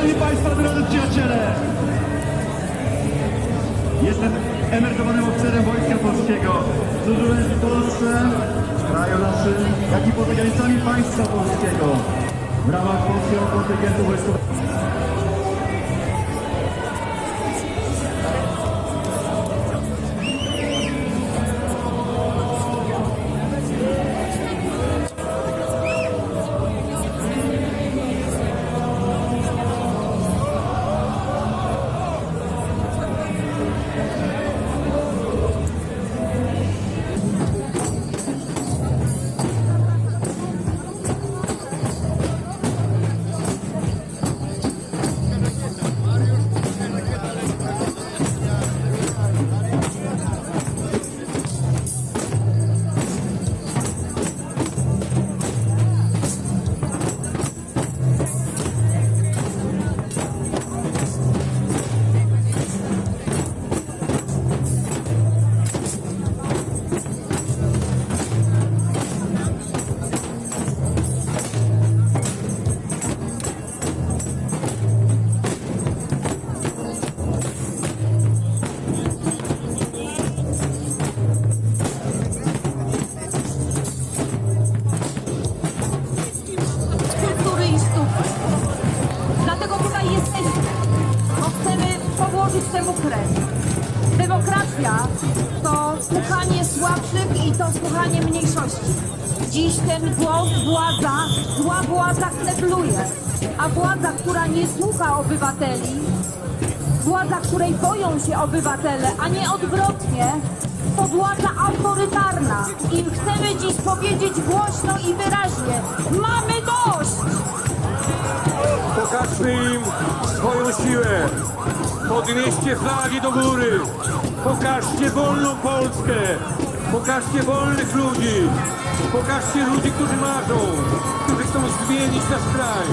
Szanowni Państwo, drodzy przyjaciele! Jestem emerytowanym oficerem Wojska Polskiego. Służyłem w Polsce, w kraju naszym, jak i poza granicami państwa polskiego. W ramach polskiego kontyngentu wojskowego. Słuchanie słabszych i to słuchanie mniejszości. Dziś ten głos władza, zła władza knebluje, a władza, która nie słucha obywateli, władza, której boją się obywatele, a nie odwrotnie, to władza autorytarna. I chcemy dziś powiedzieć głośno i wyraźnie, mamy dość! Pokażmy im swoją siłę. Podnieście flagi do góry. Pokażcie wolną Polskę. Pokażcie wolnych ludzi. Pokażcie ludzi, którzy marzą, którzy chcą zmienić nasz kraj,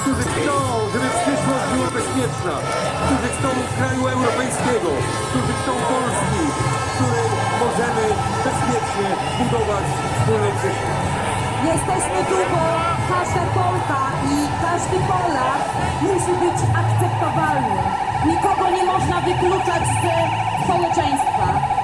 którzy chcą, żeby przyszłość była bezpieczna, którzy chcą kraju europejskiego, którzy chcą Polski, której możemy bezpiecznie budować wspólną przyszłość. Jesteśmy tu, bo każda Polka i każdy Polak musi być akceptowalny. Nikogo nie można wykluczać ze społeczeństwa.